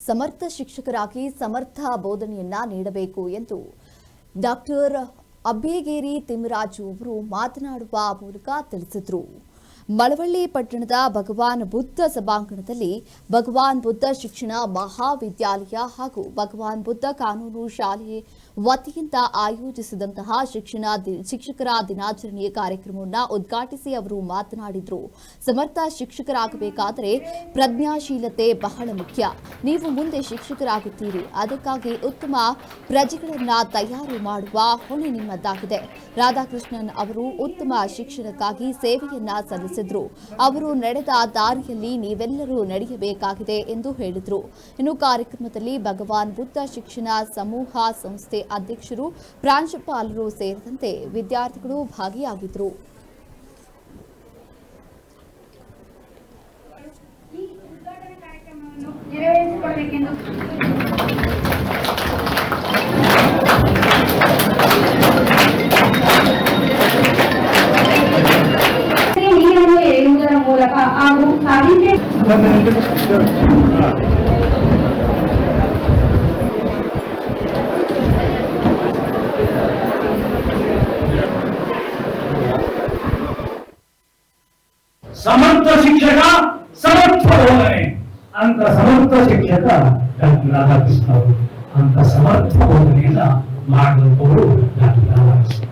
ಸಮರ್ಥ ಶಿಕ್ಷಕರಾಗಿ ಸಮರ್ಥ ಬೋಧನೆಯನ್ನ ನೀಡಬೇಕು ಎಂದು ಡಾಕ್ಟರ್ ಅಬ್ಬೇಗೇರಿ ತಿಮ್ಮರಾಜು ಅವರು ಮಾತನಾಡುವ ಮೂಲಕ ತಿಳಿಸಿದರು. ಮಳವಳ್ಳಿ ಪಟ್ಟಣದ ಭಗವಾನ್ ಬುದ್ಧ ಸಭಾಂಗಣದಲ್ಲಿ ಭಗವಾನ್ ಬುದ್ಧ ಶಿಕ್ಷಣ ಮಹಾವಿದ್ಯಾಲಯ ಹಾಗೂ ಭಗವಾನ್ ಬುದ್ಧ ಕಾನೂನು ಶಾಲೆ ವತಿಯಿಂದ ಆಯೋಜಿಸಿದಂತಹ ಶಿಕ್ಷಣ ಶಿಕ್ಷಕರ ದಿನಾಚರಣೆಯ ಕಾರ್ಯಕ್ರಮವನ್ನು ಉದ್ಘಾಟಿಸಿ ಅವರು ಮಾತನಾಡಿದರು. ಸಮರ್ಥ ಶಿಕ್ಷಕರಾಗಬೇಕಾದರೆ ಪ್ರಜ್ಞಾಶೀಲತೆ ಬಹಳ ಮುಖ್ಯ. ನೀವು ಮುಂದೆ ಶಿಕ್ಷಕರಾಗುತ್ತೀರಿ. ಅದಕ್ಕಾಗಿ ಉತ್ತಮ ಪ್ರಜೆಗಳನ್ನ ತಯಾರು ಮಾಡುವ ಹೊಣೆ ನಿಮ್ಮದಾಗಿದೆ. ರಾಧಾಕೃಷ್ಣನ್ ಅವರು ಉತ್ತಮ ಶಿಕ್ಷಣಕ್ಕಾಗಿ ಸೇವೆಯನ್ನ ಸಲ್ಲಿಸಿದ್ರು ಅವರು ನಡೆದ ದಾರಿಯಲ್ಲಿ ನೀವೆಲ್ಲರೂ ನಡೆಯಬೇಕಾಗಿದೆ ಎಂದು ಹೇಳಿದರು. ಇನ್ನು ಕಾರ್ಯಕ್ರಮದಲ್ಲಿ ಭಗವಾನ್ ಬುದ್ಧ ಶಿಕ್ಷಣ ಸಮೂಹ ಸಂಸ್ಥೆ ಅಧ್ಯಕ್ಷರು ಪ್ರಾಂಶುಪಾಲರು ಸೇರಿದಂತೆ ವಿದ್ಯಾರ್ಥಿಗಳು ಭಾಗಿಯಾಗಿದ್ದರು ಮೂಲಕ ಹಾಗೂ ಸಾಹಿತ್ಯ ಸಮರ್ಥ ಶಿಕ್ಷಕ ಸಮರ್ಥ ಬೋಧನೆ ಅಂತ ಸಮರ್ಥ ಶಿಕ್ಷಕ ಡಾಕ್ಟರ್ ರಾಧಾಕೃಷ್ಣ ಅವರು ಅಂತ ಸಮರ್ಥ ಬೋಧನೆಯನ್ನ ಮಾಡಿದವರು ಡಾಕ್ಟರ್ ರಾಧಾಕೃಷ್ಣ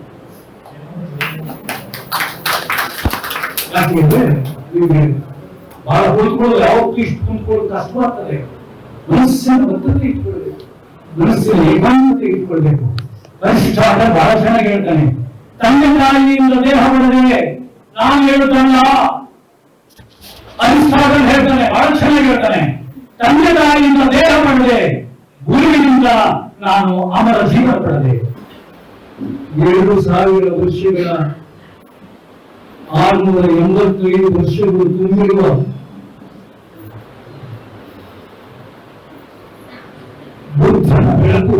ಯಾಕೆಂದ್ರೆ ನಿಮಗೆ ಬಹಳ ಕುಳಿತುಕೊಳ್ಳೋದು ಯಾವತ್ತೂ ಇಷ್ಟು ಕುಂತ್ಕೊಳ್ಳೋದು ಕಷ್ಟವಾಗ್ತದೆ ಮನಸ್ಸಿನ ಬದ್ಧತೆ ಇಟ್ಕೊಳ್ಬೇಕು. ಮನಸ್ಸಿನ ಏಕಾಂತತೆ ಇಟ್ಕೊಳ್ಬೇಕು. ಬಹಳ ಚೆನ್ನಾಗಿ ಹೇಳ್ತಾನೆ. ತಂದೆ ತಾಯಿಯಿಂದ ದೇಹ ಪಡೆದೆ ನಾನು ಹೇಳುತ್ತಲ್ಲ ಅರಿಸ್ಟಾಟಲ್ ಹೇಳ್ತಾನೆ. ಬಹಳ ಚೆನ್ನಾಗಿ ಹೇಳ್ತಾನೆ. ತಂದೆ ತಾಯಿಯಿಂದ ದೇಹ ಪಡೆದೆ ಗುರುವಿನಿಂದ ನಾನು ಅಮರ ಜೀವನ ಪಡೆದೆ. ಏಳು ಸಾವಿರ ವರ್ಷಗಳ ಆರುನೂರ ಎಂಬತ್ತೈದು ವರ್ಷಗಳು ತುಂಬಿರುವ ಬುದ್ಧನ ಬೆಳಕು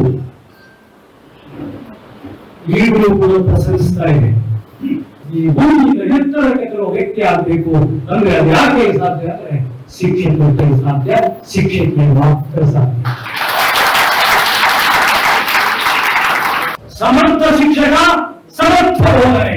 ಈಗಲೂ ಕೂಡ ಪ್ರಸರಿಸ್ತಾ ಇದೆ ಈ ಭೂಮಿಯಿಂದ ಎತ್ತರಕ್ಕೆ ಕೆಲವು ವ್ಯಕ್ತಿ ಆಗಬೇಕು ಅಂದ್ರೆ ಅದು ಯಾಕೆ ಸಾಧ್ಯ ಅಂದ್ರೆ ಶಿಕ್ಷಕರಿಗೆ ಸಾಧ್ಯ ಶಿಕ್ಷಕ್ಕೆ ಮಾತ್ರ ಸಾಧ್ಯ ಸಮರ್ಥ ಶಿಕ್ಷಕ ಸಮರ್ಥ ಬೋಧನೆ